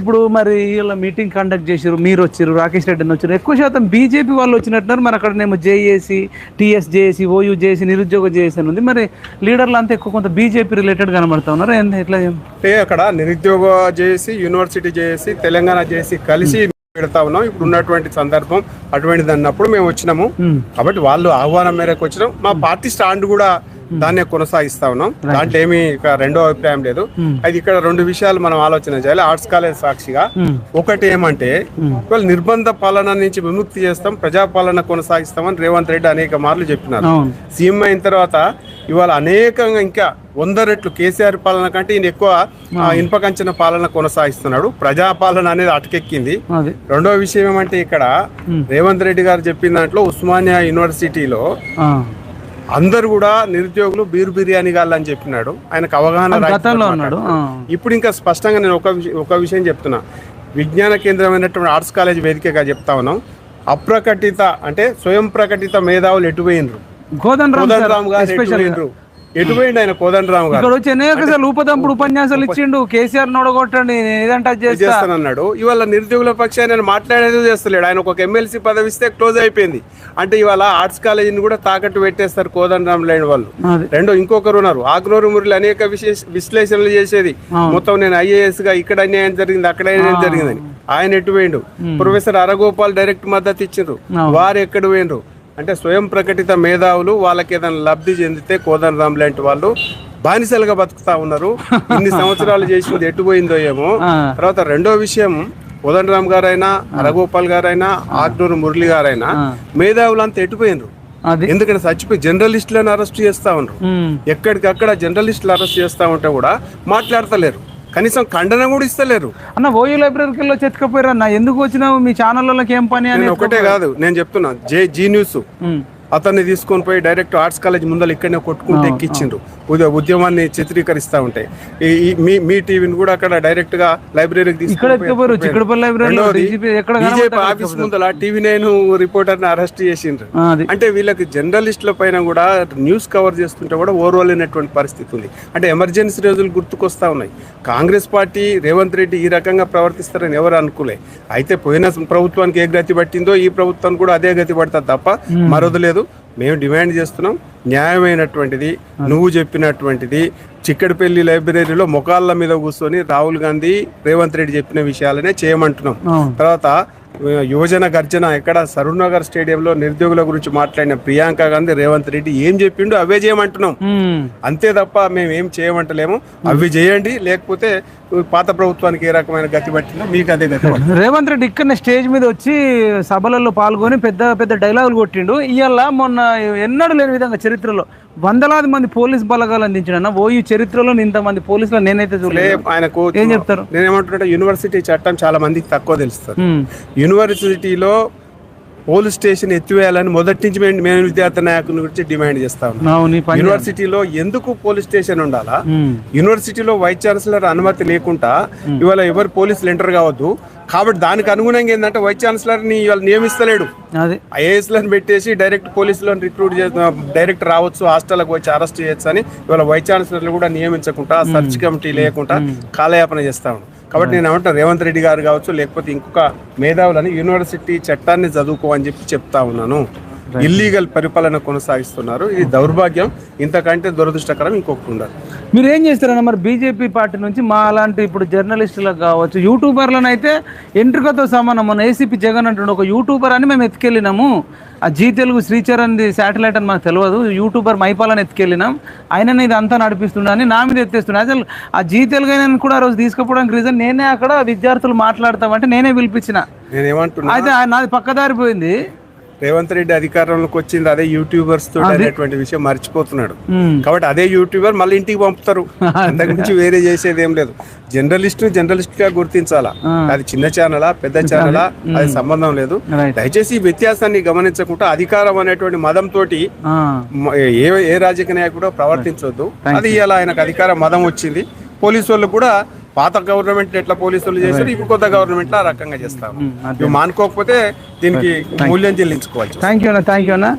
ఇప్పుడు మరి ఇలా మీటింగ్ కండక్ట్ చేసారు మీరు వచ్చారు రాకేష్ రెడ్డి అని వచ్చారు ఎక్కువ శాతం బీజేపీ వాళ్ళు వచ్చినట్టున్నారు. మరి అక్కడనేమో JAC TS JAC OU JAC నిరుద్యోగ జేఏసీ అని ఉంది. మరి లీడర్లు అంతా ఎక్కువ కొంత బీజేపీ రిలేటెడ్ కనబడతా ఉన్నారు? ఎట్లా అంటే అక్కడ నిరుద్యోగ చేసి యూనివర్సిటీ చేసి తెలంగాణ చేసి కలిసి పెడతా ఉన్నాం. ఇప్పుడు ఉన్నటువంటి సందర్భం అటువంటిది అన్నప్పుడు మేము వచ్చినాము. కాబట్టి వాళ్ళు ఆహ్వానం మేరకు వచ్చినాం. మా పార్టీ స్టాండ్ కూడా దాన్నే కొనసాగిస్తా ఉన్నాం. దాంట్లో ఏమీ రెండో అభిప్రాయం లేదు. అది ఇక్కడ రెండు విషయాలు మనం ఆలోచన చేయాలి. ఆర్ట్స్ కాలేజ్ సాక్షిగా ఉమ్. ఒకటి ఏమంటే ఇవాళ నిర్బంధ పాలన నుంచి విముక్తి చేస్తాం ప్రజాపాలన కొనసాగిస్తామని రేవంత్ రెడ్డి అనేక మార్లు చెప్పినారు. సీఎం అయిన తర్వాత ఇవాళ అనేకంగా ఇంకా వంద రెట్లు కేసీఆర్ పాలన కంటే ఈయన ఎక్కువ ఇనుపకంచన పాలన కొనసాగిస్తున్నాడు. ప్రజాపాలన అనేది అటకెక్కింది. రెండో విషయం ఏమంటే ఇక్కడ రేవంత్ రెడ్డి గారు చెప్పిన దాంట్లో ఉస్మానియా యూనివర్సిటీలో. అందరు కూడా నిరుద్యోగులు బీరు బిర్యానీ గాళ్ళని చెప్పినాడు. ఆయనకు అవగాహన. ఇప్పుడు ఇంకా స్పష్టంగా నేను ఒక విషయం ఒక విషయం చెప్తున్నా. విజ్ఞాన కేంద్రమైనటువంటి ఆర్ట్స్ కాలేజ్ వేదికగా చెప్తా ఉన్నాం. అప్రకటిత అంటే స్వయం ప్రకటిత మేధావులు ఎటు పోయినరు? కోదండ రామ్ గారు ఎటు ఎస్పెషల్ పోయినరు ఎటు పోయిండు ఆయన కోదండరామ్ గారు? ఇక్కడ వచ్చి అనేక సార్లు ఉపదంపుడు ఉపన్యాసాలు ఇచ్చిండు కేసీఆర్ నోడగొట్టండి ఏదంటే అది చేస్తా. చేస్తానన్నాడు. ఇవాళ నిరుద్యోగుల పక్షాన్ని ఆయన మాట్లాడేది చేస్తలేడు. ఆయన ఒక ఎమ్మెల్సీ పదవి ఇస్తే క్లోజ్ అయిపోయింది. అంటే ఇవాళ ఆర్ట్స్ కాలేజీని కూడా తాకట్టు పెట్టేస్తారు కోదండరామ్ లేని వాళ్ళు. రెండో ఇంకొకరు ఉన్నారు. ఆగ్నూరు మురళి అనేక విశేష విశ్లేషణలు చేసేది. మొత్తం నేను ఐఏఎస్గా ఇక్కడ అన్యాయం జరిగింది అక్కడ అన్యాయం జరిగిందని. ఆయన ఎటు పోయిండు? ప్రొఫెసర్ అరగోపాల్ డైరెక్ట్ మద్దతు ఇచ్చిండ్రు. వారు ఎక్కడ పోయిండ్రు? అంటే స్వయం ప్రకటిత మేధావులు వాళ్ళకి ఏదైనా లబ్ధి చెందితే కోదండరామ్ లాంటి వాళ్ళు బానిసలుగా బతుకుతా ఉన్నారు. ఇన్ని సంవత్సరాలు చేసింది ఎటు పోయిందో ఏమో. తర్వాత రెండో విషయం కోదండరామ్ గారైనా అరగోపాల్ గారైనా ఆగ్నూరు మురళి గారైనా మేధావులంతా ఎటుపోయినరు అది. ఎందుకంటే చచ్చిపోయి జర్నలిస్టులను అరెస్ట్ చేస్తా ఉన్నారు. ఎక్కడికక్కడ జర్నలిస్టులు అరెస్ట్ చేస్తా ఉంటే కూడా మాట్లాడతలేరు. కనీసం ఖండన కూడా ఇస్తలేరు. అన్న ఓయూ లైబ్రరీకి వెళ్ళి చెత్తుకపోయారు అన్న ఎందుకు వచ్చినావు? మీ ఛానళ్ళకి ఏం పని అని ఒకటే కాదు నేను చెప్తున్నా జే జీ న్యూస్. అతన్ని తీసుకొని పోయి డైరెక్ట్ ఆర్ట్స్ కాలేజ్ ముందర ఇక్కడనే కొట్టుకుంటూ ఎక్కించిండ్రు. ఉద్య- ఉద్యమాన్ని చిత్రీకరిస్తా ఉంటాయి ఈ- మీ మీ టీవీని కూడా అక్కడ డైరెక్ట్గా లైబ్రరీకి కనబడతారు? ఆఫీస్ ముందర టీవీ నైన్ రిపోర్టర్ని అరెస్ట్ చేసిండ్రు. అంటే వీళ్ళకి జర్నలిస్టుల పైన కూడా న్యూస్ కవర్ చేస్తుంటే కూడా ఓర్వలేనటువంటి పరిస్థితి ఉంది. అంటే ఎమర్జెన్సీ రోజులు గుర్తుకొస్తా ఉన్నాయి. కాంగ్రెస్ పార్టీ రేవంత్ రెడ్డి ఈ రకంగా ప్రవర్తిస్తారని ఎవరు అనుకోలే. అయితే పోయిన ప్రభుత్వానికి ఏ గతి పట్టిందో ఈ ప్రభుత్వానికి కూడా అదే గతి పడుతుంది తప్ప మరొకటి లేదు. మేము డిమాండ్ చేస్తున్నాం. న్యాయమైనటువంటిది నువ్వు చెప్పినటువంటిది చిక్కడపల్లి లైబ్రరీలో మొకాళ్ళ మీద కూర్చొని రాహుల్ గాంధీ రేవంత్ రెడ్డి చెప్పిన విషయాలనే చేయమంటున్నాం. తర్వాత యువజన గర్జన ఎక్కడ? సరూర్నగర్ స్టేడియంలో నిరుద్యోగుల గురించి మాట్లాడిన ప్రియాంక గాంధీ రేవంత్ రెడ్డి ఏం చెప్పిండు అవే చేయమంటున్నాం. అంతే తప్ప మేము ఏం చేయమంటలేము. అవి చేయండి లేకపోతే పాత ప్రభుత్వానికి ఏ రకమైన గతి పట్టిందో మీకు అదే గతి రేవంత్ రెడ్డి ఇక్కడ స్టేజ్ మీద వచ్చి సభలలో పాల్గొని పెద్ద పెద్ద డైలాగులు కొట్టిండు. ఇవాళ మొన్న ఎన్నడూ లేని విధంగా చరిత్రలో వందలాది మంది పోలీస్ బలగాలు అందించిన ఓయూ చరిత్రలో ఇంతమంది పోలీసులు నేనైతే చూడలేదు. ఆయనకు ఏం చెప్తారు? నేనేమంటున్నా యూనివర్సిటీ చట్టం చాలా మందికి తక్కువ తెలుస్తుంది. ఉమ్. యూనివర్సిటీలో పోలీస్ స్టేషన్ ఎత్తివేయాలని మొదటి నుంచి మేము మేము విద్యార్థి నాయకుల గురించి డిమాండ్ చేస్తా ఉన్నాం. యూనివర్సిటీలో ఎందుకు పోలీస్ స్టేషన్ ఉండాలా. యూనివర్సిటీలో వైస్ ఛాన్సలర్ అనుమతి లేకుండా ఇవాళ ఎవరు పోలీసులు ఎంటర్ కావద్దు. కాబట్టి దానికి అనుగుణంగా ఏంటంటే వైస్ ఛాన్సలర్ని ఇవాళ నియమిస్తలేడు. ఐఏఎస్లను పెట్టేసి డైరెక్ట్ పోలీసులను రిక్రూట్ చేసి డైరెక్ట్ రావచ్చు హాస్టల్కి వచ్చి అరెస్ట్ చేయొచ్చు అని ఇవాళ వైస్ ఛాన్సలర్లు కూడా నియమించకుండా సర్చ్ కమిటీ లేకుండా కాలయాపన చేస్తా ఉన్నాం కాబట్టి నేను ఏమంటా రేవంత్ రెడ్డి గారు కావచ్చు లేకపోతే ఇంకొక మేధావులని యూనివర్సిటీ చట్టాన్ని చదువుకో అని చెప్పి చెప్తా ఉన్నాను. ఇల్లీగల్ పరిపాలన కొనసాగిస్తున్నారు. ఇది దౌర్భాగ్యం. ఇంతకంటే దురదృష్టకరం ఇంకొకటి ఉండదు మీరు ఏం చేస్తారన్న మరి బీజేపీ పార్టీ నుంచి మా అలాంటి ఇప్పుడు జర్నలిస్టులకు కావచ్చు యూట్యూబర్లను అయితే ఎంట్రికతో సమానం. మన ఏసీపీ జగన్ అంటుండే ఒక యూట్యూబర్ అని మేము ఎత్తుకెళ్ళినాము. ఆ జీ తెలుగు శ్రీచరణ్ది శాటిలైట్ అని మాకు తెలియదు యూట్యూబర్ మైపాలని ఎత్తుకెళ్ళినాం. ఆయననే ఇది అంతా నడిపిస్తుండ అని నా మీద ఎత్తేస్తుండే. అసలు ఆ జీ తెలుగు అయినా కూడా ఆ రోజు తీసుకుపోవడానికి రీజన్ నేనే అక్కడ విద్యార్థులు మాట్లాడతామంటే నేనే పిలిపించిన. అయితే నాది పక్కదారిపోయింది రేవంత్ రెడ్డి అధికారంలోకి వచ్చింది అదే యూట్యూబర్స్ తోటి అనేటువంటి విషయం మర్చిపోతున్నాడు. కాబట్టి అదే యూట్యూబర్ మళ్ళీ ఇంటికి పంపుతారు. అంతకుమించి వేరే చేసేది ఏం లేదు. జర్నలిస్ట్ జర్నలిస్ట్గా గుర్తించాలా? అది చిన్న ఛానలా పెద్ద ఛానలా? అది. సంబంధం లేదు. దయచేసి ఈ వ్యత్యాసాన్ని గమనించకుండా అధికారం అనేటువంటి మదం తోటి ఏ ఏ రాజకీయ నాయకుడు ప్రవర్తించొద్దు. అది ఇలా ఆయనకు అధికార మదం వచ్చింది. పోలీసు వాళ్ళు కూడా పాత గవర్నమెంట్ ఎట్లా పోలీసులు చేశారు ఇప్పుడు కొత్త గవర్నమెంట్ ఆ రకంగా చేస్తారు. ఇవి మానుకోకపోతే దీనికి మూల్యం చెల్లించుకోవాలి థ్యాంక్ యూ అన్న. థ్యాంక్ యూ అన్న.